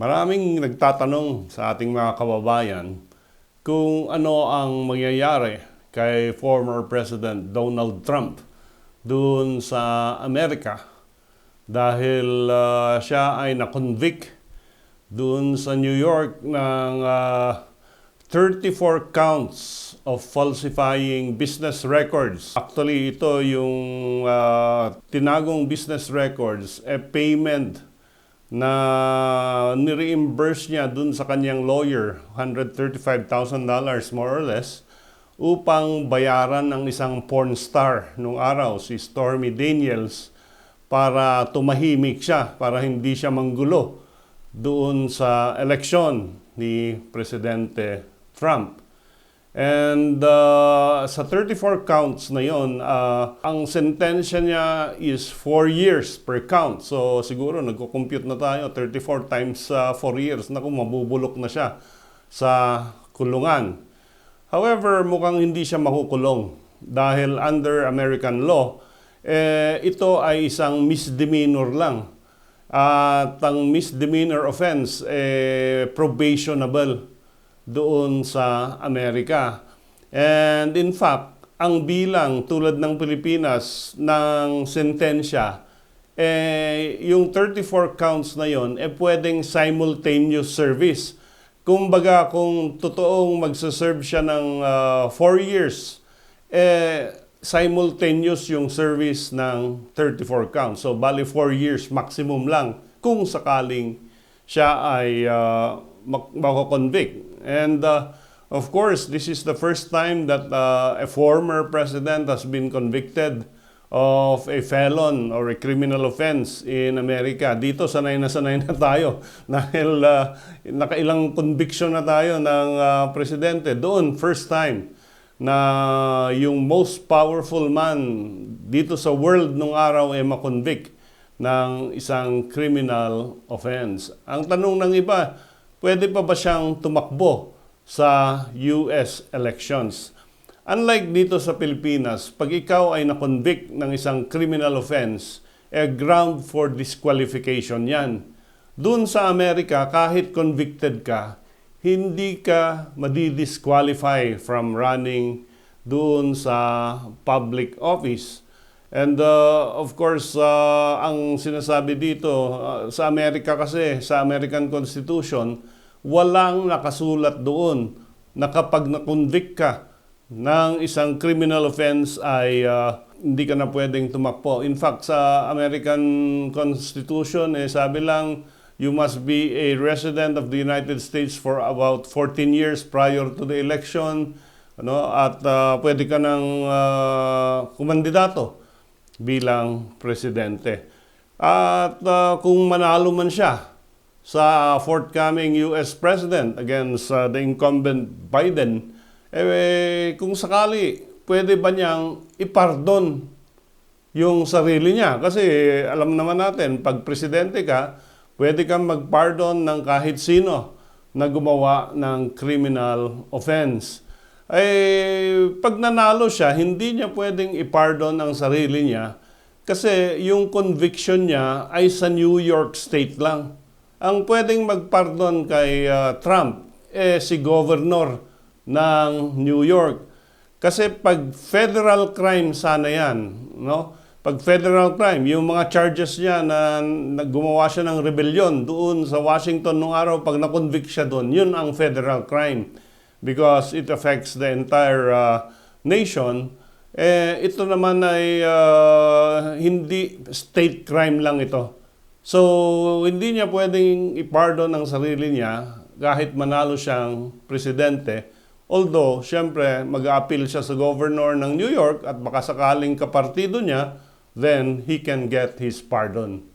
Maraming nagtatanong sa ating mga kababayan kung ano ang mangyayari kay former President Donald Trump doon sa Amerika dahil ah, siya ay na-convict doon sa New York ng ah, 34 counts of falsifying business records. Actually, ito yung ah, tinagong business records, a payment na ni-reimburse niya dun sa kanyang lawyer, $135,000 more or less, upang bayaran ng isang porn star nung araw, si Stormy Daniels, para tumahimik siya, para hindi siya manggulo doon sa eleksyon ni Presidente Trump. And uh, sa 34 counts na yon, uh, ang sentensya niya is 4 years per count. So siguro nagko-compute na tayo, 34 times 4 years. Naku, mabubulok na siya sa kulungan. However, mukhang hindi siya makukulong dahil under American law, eh, ito ay isang misdemeanor lang. At ang misdemeanor offense, eh, probationable doon sa Amerika. And in fact, ang bilang tulad ng Pilipinas ng sentensya, eh, yung 34 counts na yon eh pwedeng simultaneous service. Kumbaga kung totoong magsaserve siya ng 4 years, eh, simultaneous yung service ng 34 counts. So, bali 4 years maximum lang kung sakaling siya ay uh, mako-convict. And uh, of course, this is the first time that uh, a former president has been convicted of a felon or a criminal offense in America. Dito sanay na sanay na tayo dahil uh, nakailang conviction na tayo ng uh, presidente. Doon, first time na yung most powerful man dito sa world nung araw ay makonvict ng isang criminal offense. Ang tanong ng iba, pwede pa ba siyang tumakbo sa US elections? Unlike dito sa Pilipinas, pag ikaw ay na-convict ng isang criminal offense, eh ground for disqualification yan. Doon sa Amerika, kahit convicted ka, hindi ka madi-disqualify from running doon sa public office. And uh, of course, uh, ang sinasabi dito uh, sa Amerika kasi, sa American Constitution, walang nakasulat doon na kapag na-convict ka ng isang criminal offense ay uh, hindi ka na pwedeng tumakbo. In fact, sa American Constitution, eh, sabi lang, you must be a resident of the United States for about 14 years prior to the election. Ano? At uh, pwede ka ng uh, kumandidato bilang presidente. At uh, kung manalo man siya sa forthcoming US president against uh, the incumbent Biden, eh, kung sakali, pwede ba niyang ipardon yung sarili niya? Kasi alam naman natin, pag presidente ka, pwede kang mag-pardon ng kahit sino na gumawa ng criminal offense. Eh, pag nanalo siya, hindi niya pwedeng ipardon ang sarili niya kasi yung conviction niya ay sa New York State lang. Ang pwedeng magpardon kay uh, Trump eh si governor ng New York. Kasi pag federal crime sana yan, no? Pag federal crime, yung mga charges niya na, na gumawa siya ng rebellion doon sa Washington nung araw, pag na-convict siya doon, yun ang federal crime because it affects the entire uh, nation. Eh, ito naman ay uh, hindi state crime lang ito. So, hindi niya pwedeng ipardon ang sarili niya kahit manalo siyang presidente. Although, syempre, mag-appeal siya sa governor ng New York at baka sakaling kapartido niya, then he can get his pardon.